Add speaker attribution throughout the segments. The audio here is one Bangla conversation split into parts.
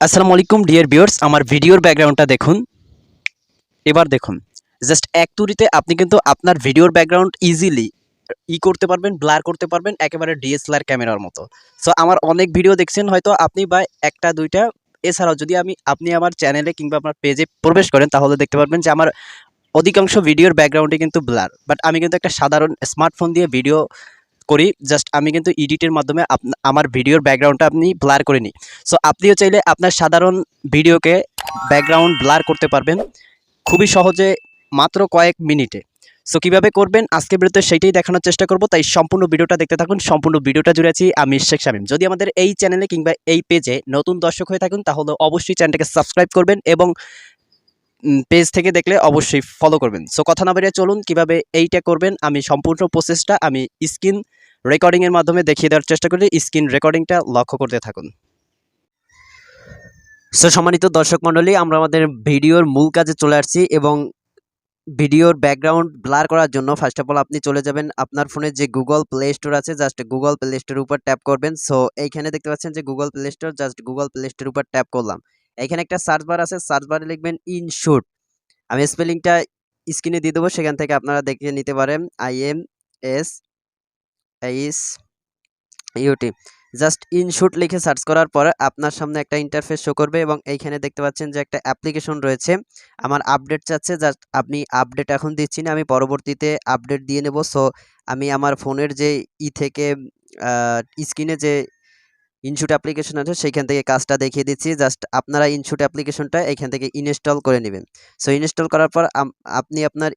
Speaker 1: আসসালামু আলাইকুম ডিয়ার ভিউয়ার্স আমার ভিডিওর ব্যাকগ্রাউন্ডটা দেখুন। এবার দেখুন জাস্ট এক তুরিতে আপনি কিন্তু আপনার ভিডিওর ব্যাকগ্রাউন্ড ইজিলি ই করতে পারবেন ব্লার করতে পারবেন, একেবারে ডিএসএলআর ক্যামেরার মতো। সো আমার অনেক ভিডিও দেখছেন, হয়তো আপনি বা একটা, দুইটা, এছাড়াও যদি আমি, আপনি আমার চ্যানেলে কিংবা আপনার পেজে প্রবেশ করেন, তাহলে দেখতে পারবেন যে আমার অধিকাংশ ভিডিওর ব্যাকগ্রাউন্ডে কিন্তু ব্লার বাট আমি কিন্তু একটা সাধারণ স্মার্টফোন দিয়ে ভিডিও করি জাস্ট আমি কিন্তু এডিটের মাধ্যমে আমার ভিডিওর ব্যাকগ্রাউন্ডটা আপনি ব্লার করে নিই সো আপনিও চাইলে আপনার সাধারণ ভিডিওকে ব্যাকগ্রাউন্ড ব্লার করতে পারবেন, খুবই সহজে মাত্র কয়েক মিনিটে। সো কীভাবে করবেন? আজকে ভিডিওতে সেইটাই দেখানোর চেষ্টা করব, তাই সম্পূর্ণ ভিডিওটা দেখতে থাকুন, সম্পূর্ণ ভিডিওটা জুড়ে আছি আমি শেখ শামিম। যদি আমাদের এই চ্যানেলে কিংবা এই পেজে নতুন দর্শক হয়ে থাকুন, তাহলে অবশ্যই চ্যানেলটাকে সাবস্ক্রাইব করবেন এবং পেজ থেকে দেখলে অবশ্যই ফলো করবেন। সো কথা না বেরিয়ে চলুন, কীভাবে এইটা করবেন, আমি সম্পূর্ণ প্রসেসটা আমি স্ক্রিন রেকর্ডিংয়ের মাধ্যমে দেখিয়ে দেওয়ার চেষ্টা করি স্ক্রিন রেকর্ডিংটা লক্ষ্য করতে থাকুন। সো সম্মানিত দর্শক মণ্ডলী, আমরা আমাদের ভিডিওর মূল কাজে চলে আসছি এবং ভিডিওর ব্যাকগ্রাউন্ড ব্লার করার জন্য ফার্স্ট অফ অল আপনি চলে যাবেন আপনার ফোনে যে গুগল প্লে স্টোর আছে জাস্ট গুগল প্লে স্টোর উপর ট্যাপ করবেন। সো এইখানে দেখতে পাচ্ছেন যে Google Play Store just Google Play Store উপর ট্যাপ করলাম। এখানে একটা সার্চ বার আছে সার্চ বারে লিখবেন ইনশুট আমি স্পেলিংটা স্ক্রিনে দিয়ে দেবো, সেখান থেকে আপনারা দেখে নিতে পারেন। I M S H U T just InShot লিখে সার্চ করার পর আপনার সামনে একটা ইন্টারফেস শো করবে এবং এইখানে দেখতে পাচ্ছেন যে একটা অ্যাপ্লিকেশন রয়েছে। আমার আপডেট চাচ্ছে জাস্ট আপনি আপডেট এখন দিচ্ছি না, আমি পরবর্তীতে আপডেট দিয়ে নেব। সো আমি আমার ফোনের যে ই থেকে স্ক্রিনে যে ইনশুট অ্যাপ্লিকেশন আছে, সেইখান থেকে কাজটা দেখিয়ে দিচ্ছি। জাস্ট আপনারা ইনশুট অ্যাপ্লিকেশনটা এইখান থেকে ইনস্টল করে নেবেন। সো ইনস্টল করার পর আপনি আপনার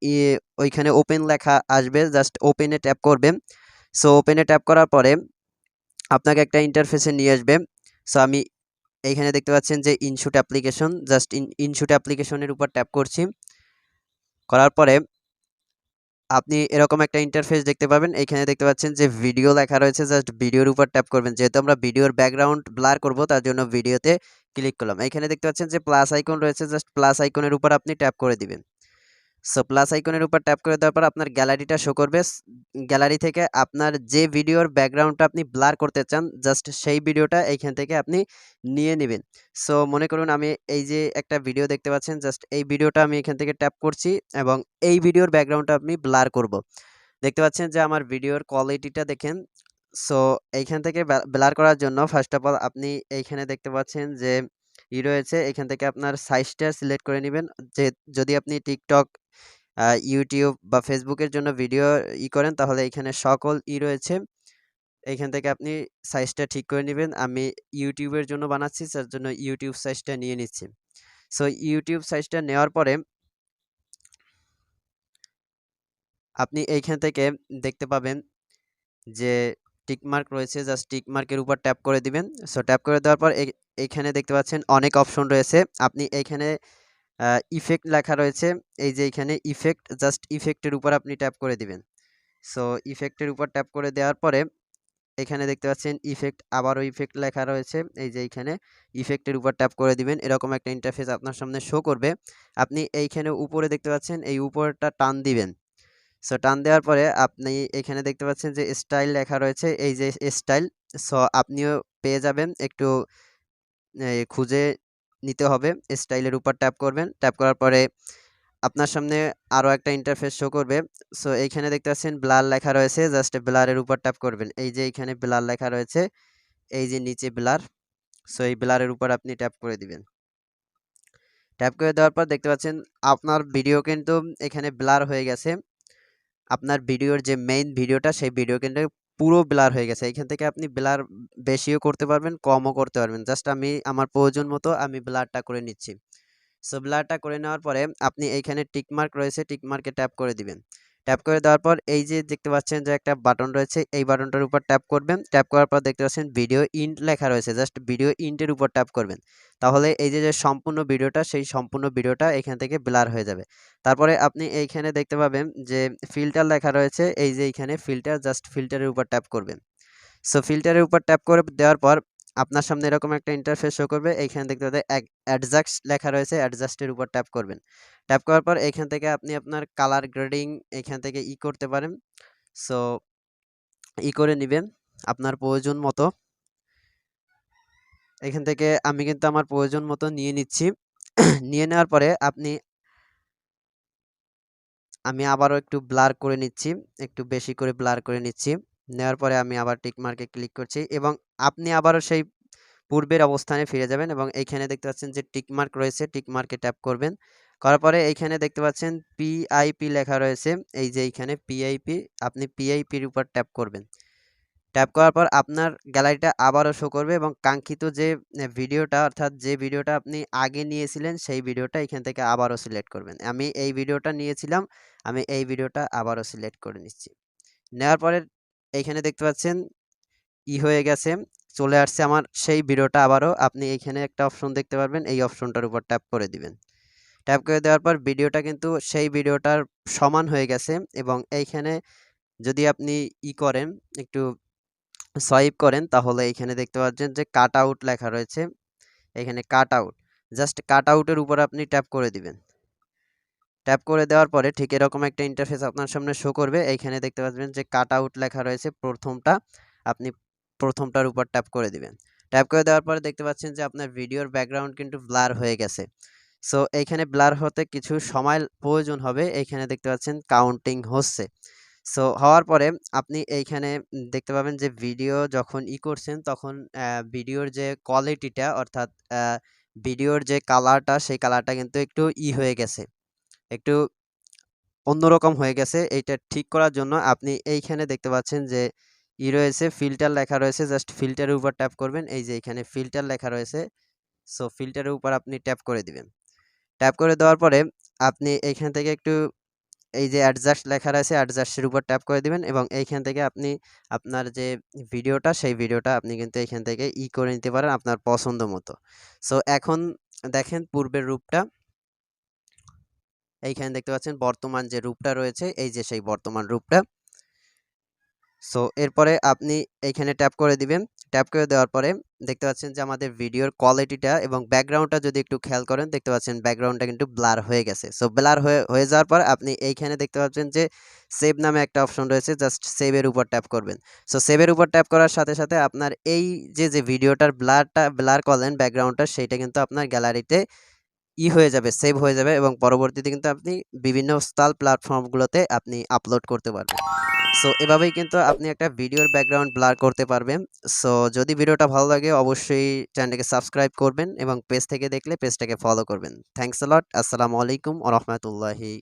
Speaker 1: ওইখানে ওপেন লেখা আসবে। জাস্ট ওপেনে ট্যাপ করবেন। সো ওপেনে ট্যাপ করার পরে আপনাকে একটা ইন্টারফেসে নিয়ে আসবে। সো আমি এইখানে দেখতে পাচ্ছেন যে InShot application just in InShot অ্যাপ্লিকেশনের উপর ট্যাপ করছি। করার পরে আপনি এরকম একটা ইন্টারফেস দেখতে পাবেন। এইখানে দেখতে পাচ্ছেন যে ভিডিও লেখা রয়েছে জাস্ট ভিডিওর উপর ট্যাপ করবেন। যেহেতু আমরা ভিডিওর ব্যাকগ্রাউন্ড ব্লার করব, তার জন্য ভিডিওতে ক্লিক করলাম। এখানে দেখতে পাচ্ছেন যে প্লাস আইকন রয়েছে জাস্ট প্লাস আইকনের উপর আপনি ট্যাপ করে দিবেন। সো প্লাস আইকনের উপর ট্যাপ করে দেওয়ার পর আপনার গ্যালারিটা শো করবে। গ্যালারি থেকে আপনার যে ভিডিওর ব্যাকগ্রাউন্ডটা আপনি ব্লার করতে চান জাস্ট সেই ভিডিওটা এইখান থেকে আপনি নিয়ে নেবেন। সো মনে করুন আমি এই যে একটা ভিডিও দেখতে পাচ্ছেন জাস্ট এই ভিডিওটা আমি এখান থেকে ট্যাপ করছি এবং এই ভিডিওর ব্যাকগ্রাউন্ডটা আপনি ব্লার করব। দেখতে পাচ্ছেন যে আমার ভিডিওর কোয়ালিটিটা দেখেন। সো এইখান থেকে ব্লার করার জন্য ফার্স্ট অফ অল আপনি এইখানে দেখতে পাচ্ছেন যে ই রয়েছে, এখান থেকে আপনার সাইজটা সিলেক্ট করে নেবেন। যে, যদি আপনি টিকটক ইউটিউব বা ফেসবুকের জন্য ভিডিও ই করেন, তাহলে এখানে সকল ই রয়েছে। এইখান থেকে আপনি সাইজটা ঠিক করে নেবেন। আমি ইউটিউবের জন্য বানাচ্ছি তার জন্য ইউটিউব সাইজটা নিয়ে নিচ্ছি। সো ইউটিউব সাইজটা নেওয়ার পরে আপনি এইখান থেকে দেখতে পাবেন যে টিকমার্ক রয়েছে। জাস্ট টিকমার্কের উপর ট্যাপ করে দিবেন। সো ট্যাপ করে দেওয়ার পর এইখানে দেখতে পাচ্ছেন অনেক অপশন রয়েছে। আপনি এইখানে ইফেক্ট লেখা রয়েছে। এই যে এখানে ইফেক্ট জাস্ট ইফেক্টের উপর আপনি ট্যাপ করে দিবেন। সো ইফেক্টের উপর ট্যাপ করে দেওয়ার পরে, এখানে দেখতে পাচ্ছেন ইফেক্ট আবারও ইফেক্ট লেখা রয়েছে। এই যে এইখানে ইফেক্টের উপর ট্যাপ করে দিবেন। এরকম একটা ইন্টারফেস আপনার সামনে শো করবে। আপনি এইখানে উপরে দেখতে পাচ্ছেন, এই উপরটা টান দিবেন। সো টান দেওয়ার পরে আপনি এখানে দেখতে পাচ্ছেন যে স্টাইল লেখা রয়েছে। এই যে স্টাইল সো আপনিও পেয়ে যাবেন। একটু খুঁজে নিতে হবে স্টাইলের উপর ট্যাপ করবেন। ট্যাপ করার পরে আপনার সামনে আরও একটা ইন্টারফেস শো করবে। সো এইখানে দেখতে পাচ্ছেন ব্লার লেখা রয়েছে জাস্ট ব্লারের উপর ট্যাপ করবেন। এই যে এইখানে ব্লার লেখা রয়েছে, এই যে নিচে ব্লার সো এই ব্লারের উপর আপনি ট্যাপ করে দিবেন। ট্যাপ করে দেওয়ার পর দেখতে পাচ্ছেন আপনার ভিডিও কিন্তু এখানে ব্লার হয়ে গেছে। আপনার ভিডিওর যে মেইন ভিডিওটা সেই ভিডিও কিন্তু পুরো ব্লার হয়ে গেছে। এখান থেকে আপনি ব্লার বেশিও করতে পারবেন, কমও করতে পারবেন। জাস্ট আমি, আমার প্রয়োজন মতো আমি ব্লারটা করে নিচ্ছি। সো ব্লারটা করে নেওয়ার পরে আপনি এইখানে টিকমার্ক রয়েছে টিকমার্কে ট্যাপ করে দিবেন। ট্যাপ করে দেওয়ার পর এই যে দেখতে পাচ্ছেন যে একটা বাটন রয়েছে, এই বাটনটার উপর ট্যাপ করবেন। ট্যাপ করার পর দেখতে পাচ্ছেন ভিডিও ইন্ট লেখা রয়েছে জাস্ট ভিডিও ইন্টের উপর ট্যাপ করবেন। তাহলে এই যে সম্পূর্ণ ভিডিওটা সেই সম্পূর্ণ ভিডিওটা এখান থেকে ব্লার হয়ে যাবে। তারপরে আপনি এইখানে দেখতে পাবেন যে ফিল্টার লেখা রয়েছে, এই যে এইখানে ফিল্টার জাস্ট ফিল্টারের উপর ট্যাপ করবেন। সো ফিল্টারের উপর ট্যাপ করে দেওয়ার পর আপনার সামনে এরকম একটা ইন্টারফেস শো করবে, এইখানে দেখতে পাবেন অ্যাডজাস্ট লেখা রয়েছে অ্যাডজাস্টের উপর ট্যাপ করবেন। ট্যাপ করার পর এখান থেকে আপনি আপনার কালার গ্রেডিং এখান থেকে ই করতে পারেন। সো ই করে নেবেন আপনার প্রয়োজন মতো। এখান থেকে আমি কিন্তু আমার প্রয়োজন মতো নিয়ে নিচ্ছি। নিয়ে নেওয়ার পরে আপনি আমি আবারও একটু ব্লার করে নিচ্ছি, একটু বেশি করে ব্লার করে নিচ্ছি। নেওয়ার পরে আমি আবার টিক মার্কে ক্লিক করছি এবং আপনি আবারও সেই পূর্বের অবস্থানে ফিরে যাবেন এবং এইখানে দেখতে পাচ্ছেন যে টিক মার্ক রয়েছে টিক মার্কে ট্যাপ করবেন। করার পরে এইখানে দেখতে পাচ্ছেন পিআইপি লেখা রয়েছে। এই যে এইখানে পিআইপি আপনি পিআইপির উপর ট্যাপ করবেন। ট্যাপ করার পর আপনার গ্যালারিটা আবারও শো করবে এবং কাঙ্ক্ষিত যে ভিডিওটা অর্থাৎ যে ভিডিওটা আপনি আগে নিয়েছিলেন, সেই ভিডিওটা এখান থেকে আবারও সিলেক্ট করবেন। আমি এই ভিডিওটা নিয়েছিলাম, আমি এই ভিডিওটা আবারও সিলেক্ট করে নিচ্ছি। নেওয়ার পরে এইখানে দেখতে পাচ্ছেন, ই হয়ে গেছে, চলে আসছে আমার সেই ভিডিওটা আবারও। আপনি এইখানে একটা অপশন দেখতে পারবেন, এই অপশনটার উপর ট্যাপ করে দিবেন। ট্যাপ করে দেওয়ার পর ভিডিওটা কিন্তু সেই ভিডিওটার সমান হয়ে গেছে এবং এইখানে যদি আপনি ই করেন, একটু সোয়াইপ করেন, তাহলে এইখানে দেখতে পাচ্ছেন যে কাট আউট লেখা রয়েছে। এখানে কাট আউট জাস্ট কাট আউটের উপর আপনি ট্যাপ করে দিবেন। ট্যাপ করে দেওয়ার পরে ঠিক এরকম একটা ইন্টারফেস আপনার সামনে শো করবে। এইখানে দেখতে পাচ্ছেন যে কাট আউট লেখা রয়েছে প্রথমটা, আপনি প্রথমটার উপর ট্যাপ করে দিবেন। ট্যাপ করে দেওয়ার পরে দেখতে পাচ্ছেন যে আপনার ভিডিওর ব্যাকগ্রাউন্ড কিন্তু ব্লার হয়ে গেছে। সো এইখানে ব্লার হতে কিছু সময় প্রয়োজন হবে। এইখানে দেখতে পাচ্ছেন কাউন্টিং হচ্ছে। সো হওয়ার পরে আপনি এইখানে দেখতে পাবেন যে ভিডিও যখন ই করছেন তখন ভিডিওর যে কোয়ালিটিটা অর্থাৎ ভিডিওর যে কালারটা সেই কালারটা কিন্তু একটু ই হয়ে গেছে। একটু অন্যরকম হয়ে গেছে। এইটা ঠিক করার জন্য আপনি এইখানে দেখতে পাচ্ছেন যে ই রয়েছে ফিল্টার লেখা রয়েছে। জাস্ট ফিল্টারের উপর ট্যাপ করবেন। এই যে এখানে ফিল্টার লেখা রয়েছে। সো ফিল্টারের উপর আপনি ট্যাপ করে দিবেন। ট্যাপ করে দেওয়ার পরে আপনি এইখান থেকে একটু এই যে অ্যাডজাস্ট লেখা রয়েছে অ্যাডজাস্টের উপর ট্যাপ করে দিবেন এবং এইখান থেকে আপনি আপনার যে ভিডিওটা, সেই ভিডিওটা আপনি কিন্তু এইখান থেকে ই করে নিতে পারেন আপনার পছন্দ মতো। সো এখন দেখেন পূর্বের রূপটা। এইখানে দেখতে পাচ্ছেন বর্তমান যে রূপটা রয়েছে, এই যে সেই বর্তমান রূপটা। সো এরপরে আপনি এইখানে ট্যাপ করে দিবেন। ট্যাপ করে দেওয়ার পরে দেখতে পাচ্ছেন যে আমাদের ভিডিওর কোয়ালিটিটা এবং ব্যাকগ্রাউন্ডটা যদি একটু খেয়াল করেন, দেখতে পাচ্ছেন ব্যাকগ্রাউন্ডটা কিন্তু ব্লার হয়ে গেছে। সো ব্লার হয়ে হয়ে যাওয়ার পর আপনি এইখানে দেখতে পাচ্ছেন যে সেভ নামে একটা অপশন রয়েছে জাস্ট সেভের উপর ট্যাপ করবেন। সো সেভের উপর ট্যাপ করার সাথে সাথে আপনার এই যে যে ভিডিওটার ব্লারটা ব্লার করলেন ব্যাকগ্রাউন্ডটা সেইটা কিন্তু আপনার গ্যালারিতে ই হয়ে যাবে সেভ হয়ে যাবে এবং পরবর্তীতে কিন্তু আপনি বিভিন্ন স্থল প্ল্যাটফর্মগুলোতে আপনি আপলোড করতে পারবেন। সো এভাবেই কিন্তু আপনি একটা ভিডিওর ব্যাকগ্রাউন্ড ব্লার করতে পারবেন। সো যদি ভিডিওটা ভালো লাগে, অবশ্যই চ্যানেলটাকে সাবস্ক্রাইব করবেন এবং পেজ থেকে দেখলে পেজটাকে ফলো করবেন। থ্যাংকস লট আসসালামু আলাইকুম রহমতুল্লাহি